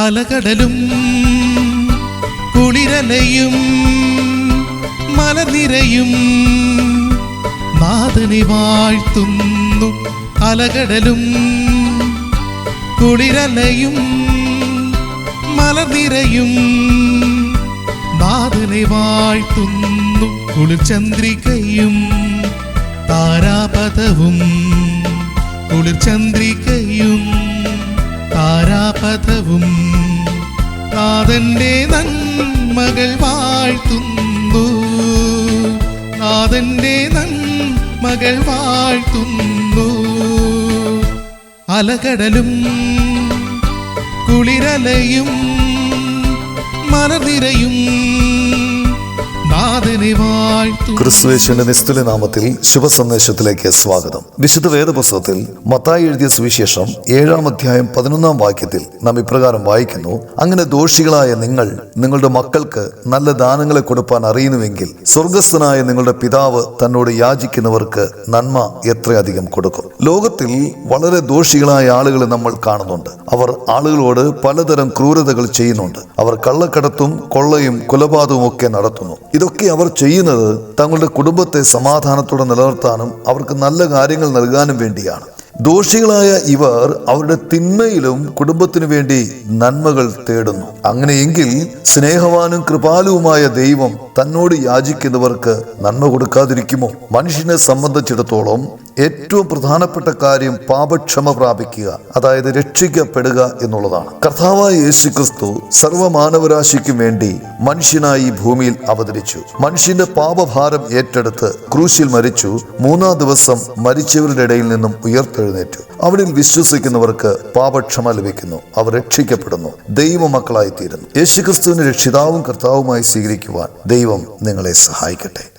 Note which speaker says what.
Speaker 1: അലകടലും കുളിരലയും മലനിരയും നാഥനെ വാഴ്ത്തുന്നു അലകടലും കുളിരലയും മലനിരയും നാഥനെ വാഴ്ത്തുന്നു കുളിർചന്ദ്രികയും താരാപഥവും കുളിർചന്ദ്രികയും. താരാപഥവും നാഥന്റെ നന്മകൾ വാഴ്ത്തുന്നു. നാഥന്റെ നന്മകൾ വാഴ്ത്തുന്നു. അലകടലും കുളിരലയും മലനിരയും
Speaker 2: ക്രിസ്തുവേശുവിന്റെ നിസ്തുല നാമത്തിൽ ശുഭസന്ദേശത്തിലേക്ക് സ്വാഗതം. വിശുദ്ധ വേദപുസ്തകത്തിൽ മത്തായി എഴുതിയ സുവിശേഷം ഏഴാം അധ്യായം പതിനൊന്നാം വാക്യത്തിൽ നാം ഇപ്രകാരം വായിക്കുന്നു അങ്ങനെ ദോഷികളായ നിങ്ങൾ നിങ്ങളുടെ മക്കൾക്ക് നല്ല ദാനങ്ങളെ കൊടുപ്പാൻ അറിയുന്നുവെങ്കിൽ സ്വർഗസ്ഥനായ നിങ്ങളുടെ പിതാവ് തന്നോട് യാചിക്കുന്നവർക്ക് നന്മ എത്രയധികം കൊടുക്കും. ലോകത്തിൽ വളരെ ദോഷികളായ ആളുകളെ നമ്മൾ കാണുന്നുണ്ട്. അവർ ആളുകളോട് പലതരം ക്രൂരതകൾ ചെയ്യുന്നുണ്ട്. അവർ കള്ളക്കടത്തും കൊള്ളയും കൊലപാതകവും ഒക്കെ നടത്തുന്നു. ഇതൊക്കെ അവർ ചെയ്യുന്നത് തങ്ങളുടെ കുടുംബത്തെ സമാധാനത്തോടെ നിലനിർത്താനും അവർക്ക് നല്ല കാര്യങ്ങൾ നൽകാനും വേണ്ടിയാണ്. ദോഷികളായ ഇവർ അവരുടെ തിന്മയിലും കുടുംബത്തിനു വേണ്ടി നന്മകൾ തേടുന്നു. അങ്ങനെയെങ്കിൽ സ്നേഹവാനും കൃപാലുവുമായ ദൈവം തന്നോട് യാചിക്കുന്നവർക്ക് നന്മ കൊടുക്കാതിരിക്കുമോ? മനുഷ്യനെ സംബന്ധിച്ചിടത്തോളം ഏറ്റവും പ്രധാനപ്പെട്ട കാര്യം പാപക്ഷമ പ്രാപിക്കുക അതായത് രക്ഷിക്കപ്പെടുക എന്നുള്ളതാണ്. കർത്താവായ യേശു ക്രിസ്തു സർവമാനവരാശിക്കും വേണ്ടി മനുഷ്യനായി ഭൂമിയിൽ അവതരിച്ചു. മനുഷ്യന്റെ പാപഭാരം ഏറ്റെടുത്ത് ക്രൂശിൽ മരിച്ചു. മൂന്നാം ദിവസം മരിച്ചവരുടെ ഇടയിൽ നിന്നും ഉയർത്തെഴുന്നേറ്റു. അവരിൽ വിശ്വസിക്കുന്നവർക്ക് പാപക്ഷമ ലഭിക്കുന്നു. അവർ രക്ഷിക്കപ്പെടുന്നു. ദൈവമക്കളായി തീരുന്നു യേശുക്രിസ്തുവിനെ രക്ഷിതാവും കർത്താവുമായി സ്വീകരിക്കുവാൻ ദൈവം നിങ്ങളെ സഹായിക്കട്ടെ.